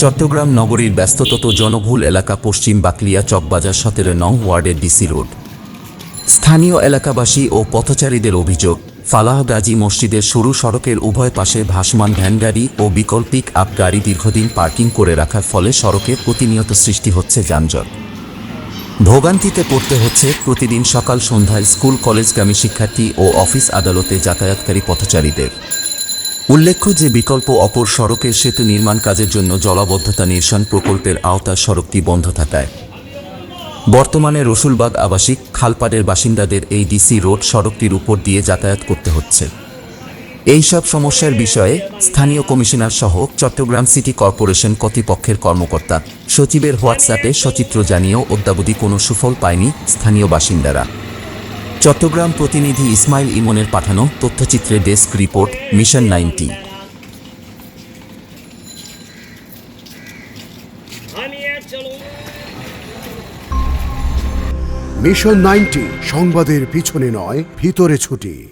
চট্টগ্রাম নগরীর ব্যস্ততত জনবহুল এলাকা পশ্চিম বাকলিয়া চকবাজার সতেরো নং ওয়ার্ডের ডিসি রোড। স্থানীয় এলাকাবাসী ও পথচারীদের অভিযোগ, ফালাহ গাজী মসজিদের সরু সড়কের উভয় পাশে ভাসমান ভ্যানগাড়ি ও বিকল্পিক আপ গাড়ি দীর্ঘদিন পার্কিং করে রাখার ফলে সড়কে প্রতিনিয়ত সৃষ্টি হচ্ছে যানজট। ভোগান্তিতে পড়তে হচ্ছে প্রতিদিন সকাল সন্ধ্যায় স্কুল কলেজগামী শিক্ষার্থী ও অফিস আদালতে যাতায়াতকারী পথচারীদের। উল্লেখ্য যে বিকল্প অপর সড়কের সেতু নির্মাণ কাজের জন্য জলাবদ্ধতা নিরসন প্রকল্পের আওতায় সড়কটি বন্ধ থাকায়। বর্তমানে রসুলবাগ আবাসিক, খালপাড়ের বাসিন্দাদের এই ডিসি রোড সড়কটির উপর দিয়ে যাতায়াত করতে হচ্ছে। এই সব সমস্যার বিষয়ে স্থানীয় কমিশনার সহ চট্টগ্রাম সিটি কর্পোরেশন কর্তৃপক্ষের কর্মকর্তা সচিবের হোয়াটসঅ্যাপে সচিত্র জানিয়েও অদ্যাবধি কোনো সুফল পায়নি স্থানীয় বাসিন্দারা। চট্টগ্রাম প্রতিনিধি ইসমাইল ইমনের পাঠানো তথ্যচিত্রে desk report, mission ninety. Mission ninety, সংবাদের পিছনে নয়, ভিতরে ছুটি।